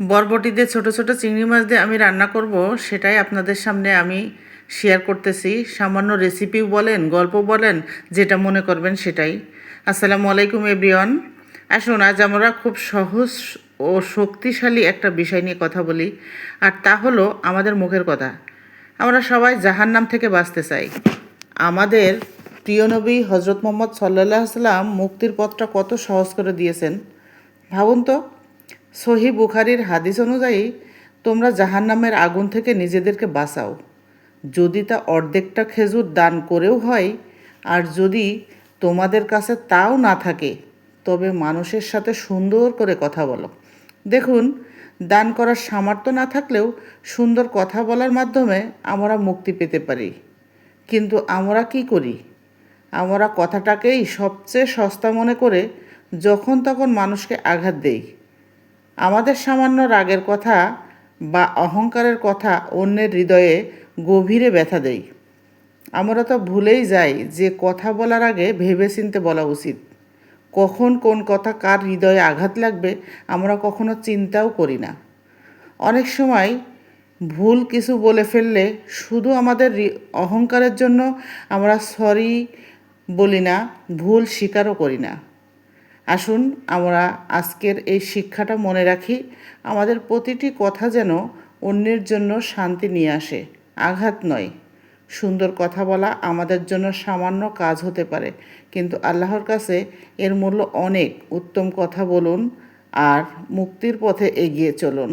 বরবটি দিয়ে ছোটো ছোটো চিংড়ি মাছ দিয়ে আমি রান্না করব, সেটাই আপনাদের সামনে আমি শেয়ার করতেছি। সামান্য রেসিপিও বলেন, গল্প বলেন, যেটা মনে করবেন সেটাই। আসসালামু আলাইকুম এভরিওয়ান আসুন, আজ আমরা খুব সহজ ও শক্তিশালী একটা বিষয় নিয়ে কথা বলি, আর তা হলো আমাদের মুখের কথা। আমরা সবাই জাহান্নাম থেকে বাঁচতে চাই। আমাদের প্রিয় নবী হজরত মোহাম্মদ সাল্লাহ সাল্লাম মুক্তির পথটা কত সহজ করে দিয়েছেন। ভাবুন তো সহি বুখারির হাদিস অনুযায়ী, তোমরা জাহান্নামের আগুন থেকে নিজেদেরকে বাঁচাও। যদি তা অর্ধেকটা খেজুর দান করেও হয়, আর যদি তোমাদের কাছে তাও না থাকে, তবে মানুষের সাথে সুন্দর করে কথা বলো। দেখুন, দান করার সামর্থ্য না থাকলেও সুন্দর কথা বলার মাধ্যমে আমরা মুক্তি পেতে পারি। কিন্তু আমরা কি করি? আমরা কথাটাকেই সবচেয়ে সস্তা মনে করে যখন তখন মানুষকে আঘাত দেই। আমাদের সামান্য রাগের কথা বা অহংকারের কথা অন্যের হৃদয়ে গভীরে ব্যথা দেই। আমরা তো ভুলেই যাই যে কথা বলার আগে ভেবেচিন্তে বলা উচিত। কখন কোন কথা কার হৃদয়ে আঘাত লাগবে আমরা কখনো চিন্তাও করি না। অনেক সময় ভুল কিছু বলে ফেললে শুধু আমাদের অহংকারের জন্য আমরা সরি বলি না, ভুল স্বীকারও করি না। আসুন আমরা আজকের এই শিক্ষাটা মনে রাখি, আমাদের প্রতিটি কথা যেন অন্যের জন্য শান্তি নিয়ে আসে, আঘাত নয়। সুন্দর কথা বলা আমাদের জন্য সামান্য কাজ হতে পারে, কিন্তু আল্লাহর কাছে এর মূল্য অনেক। উত্তম কথা বলুন আর মুক্তির পথে এগিয়ে চলুন।